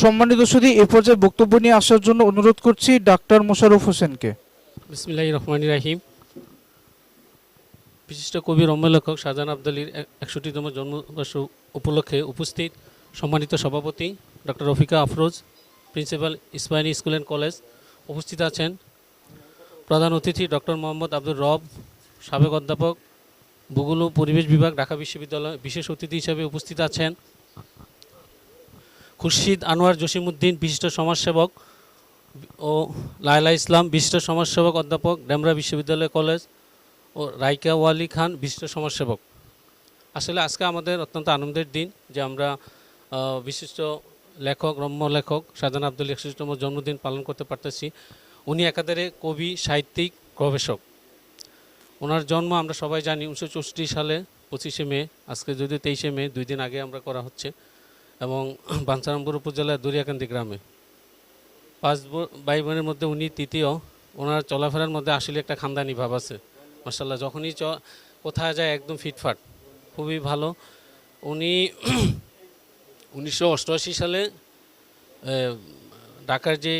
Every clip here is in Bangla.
সম্মানিত সুদী এ পর্যায়ে বক্তব্য নিয়ে আসার জন্য অনুরোধ করছি ডাক্তার মোশাররফ হোসেনকে। বিসমিল্লাহ রহমান রাহিম। বিশিষ্ট কবি, রম্য লেখক শাহজাহান আবদালির একষট্টিতম জন্মবর্ষ উপলক্ষে উপস্থিত সম্মানিত সভাপতি doctor Rafika Afroz, principal Ismaili school and college উপস্থিত আছেন। প্রধান অতিথি ডক্টর মোহাম্মদ আব্দুর রব, সাবেক অধ্যাপক, ভূগোল ও পরিবেশ বিভাগ, ঢাকা বিশ্ববিদ্যালয় বিশেষ অতিথি হিসেবে উপস্থিত আছেন। খুরশিদ আনোয়ার জসিমউদ্দিন, বিশিষ্ট সমাজসেবক, ও লায়লা ইসলাম, বিশিষ্ট সমাজসেবক অধ্যাপক, ডেমরা বিশ্ববিদ্যালয় কলেজ, ও রাইকা ওয়ালি খান, বিশিষ্ট সমাজসেবক। আসলে আজকে আমাদের অত্যন্ত আনন্দের দিন যে আমরা বিশিষ্ট লেখক, রম্য লেখক শাহজাহান আব্দুল একষট্টিতম জন্মদিন পালন করতে পারতেছি। উনি একাধারে কবি, সাহিত্যিক, গবেষক। ওনার জন্ম আমরা সবাই জানি উনিশশো চৌষট্টি সালে পঁচিশে মে, আজকে যদি তেইশে মে, দুই দিন আগে আমরা করা হচ্ছে। এবং বাঞ্ছারামপুর উপজেলার দরিয়াকান্দি গ্রামে। পাঁচ ভাই বোনের মধ্যে উনি তৃতীয়, ওনার চলাফেরার মধ্যে আসলে একটা খানদানি ভাব আছে। মার্শাল্লাহ যখনই চ, কোথায় যায় একদম ফিটফাট, খুবই ভালো। উনি উনিশশো অষ্টআশি সালে ঢাকার যে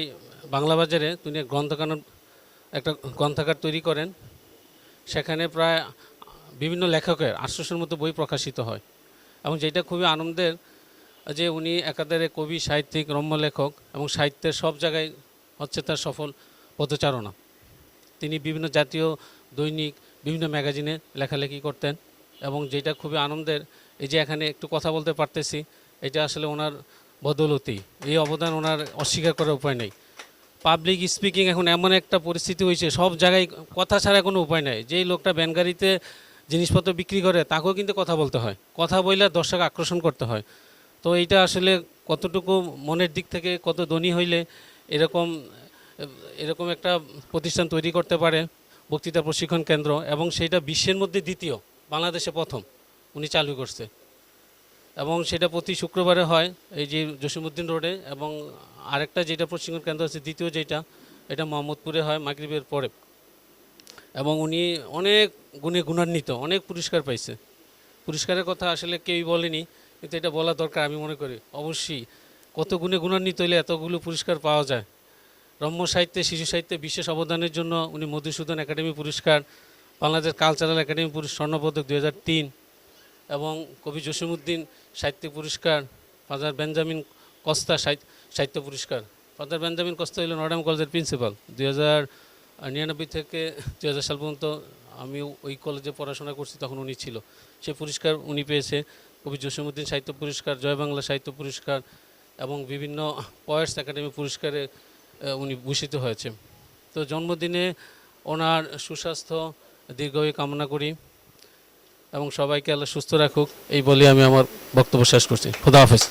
বাংলা বাজারে তিনি গ্রন্থকার একটা গ্রন্থাগার তৈরি করেন। সেখানে প্রায় বিভিন্ন লেখকের আটশোশোর মতো বই প্রকাশিত হয় এবং যেটা খুবই আনন্দের যে উনি একাধারে কবি, সাহিত্যিক রম্য লেখক এবং সাহিত্যের সব জায়গায় হচ্ছে তার সফল পদচারণা তিনি বিভিন্ন জাতীয় দৈনিক, বিভিন্ন ম্যাগাজিনে লেখালেখি করতেন এবং যেটা খুবই আনন্দের, এই যে এখানে একটু কথা বলতে পারতেছি, এটা আসলে ওনার বদৌলতি এই অবদান ওনার অস্বীকার করার উপায় নেই। পাবলিক স্পিকিং এখন এমন একটা পরিস্থিতি হয়েছে, সব জায়গায় কথা ছাড়া কোনো উপায় নেই। যেই লোকটা ব্যানগাড়িতে জিনিসপত্র বিক্রি করে, তাকেও কিন্তু কথা বলতে হয়। কথা বললে দর্শক আকর্ষণ করতে হয়। তো এইটা আসলে কতটুকু মনের দিক থেকে কত ধনী হইলে এরকম এরকম একটা প্রতিষ্ঠান তৈরি করতে পারে বক্তৃতা প্রশিক্ষণ কেন্দ্র এবং সেইটা বিশ্বের মধ্যে দ্বিতীয়, বাংলাদেশে প্রথম উনি চালু করছে। এবং সেটা প্রতি শুক্রবারে হয় এই যে জসিমুদ্দিন রোডে এবং আরেকটা যেটা প্রশিক্ষণ কেন্দ্র আছে, দ্বিতীয় যেটা, এটা মোহাম্মদপুরে হয়, মাগরিবের পরে। এবং উনি অনেক গুণে গুণান্বিত, অনেক পুরস্কার পাইছে। পুরস্কারের কথা আসলে কেউই বলেনি। কিন্তু এটা বলা দরকার আমি মনে করি। অবশ্যই কত গুণে গুণান্বিত হইলে এতগুলো পুরস্কার পাওয়া যায়। রম্য সাহিত্যে, শিশু সাহিত্যে বিশেষ অবদানের জন্য উনি মধুসূদন একাডেমি পুরস্কার, বাংলাদেশ কালচারাল একাডেমি পুরস্কার, স্বর্ণপদক দু হাজার তিন এবং কবি জসিমুদ্দিন সাহিত্য পুরস্কার, ফাদার বেঞ্জামিন কস্তা সাহিত্য পুরস্কার। ফাদার বেঞ্জামিন কস্তা হলো নর্ডাম কলেজের প্রিন্সিপাল। হাজার নিরানব্বই থেকে দুই হাজার সাল পর্যন্ত আমি ওই কলেজে পড়াশোনা করছি, তখন উনি ছিল। সে পুরস্কার উনি পেয়েছে। কবি জসীমউদ্দিন সাহিত্য পুরস্কার, জয় বাংলা সাহিত্য পুরস্কার এবং বিভিন্ন পয়েস একাডেমি পুরস্কারে উনি ভূষিত হয়েছে তো জন্মদিনে ওনার সুস্বাস্থ্য, দীর্ঘায়ু কামনা করি এবং সবাইকে আল্লাহ সুস্থ রাখুক। এই বলে আমি আমার বক্তব্য শেষ করছি। খুদা হাফেজ।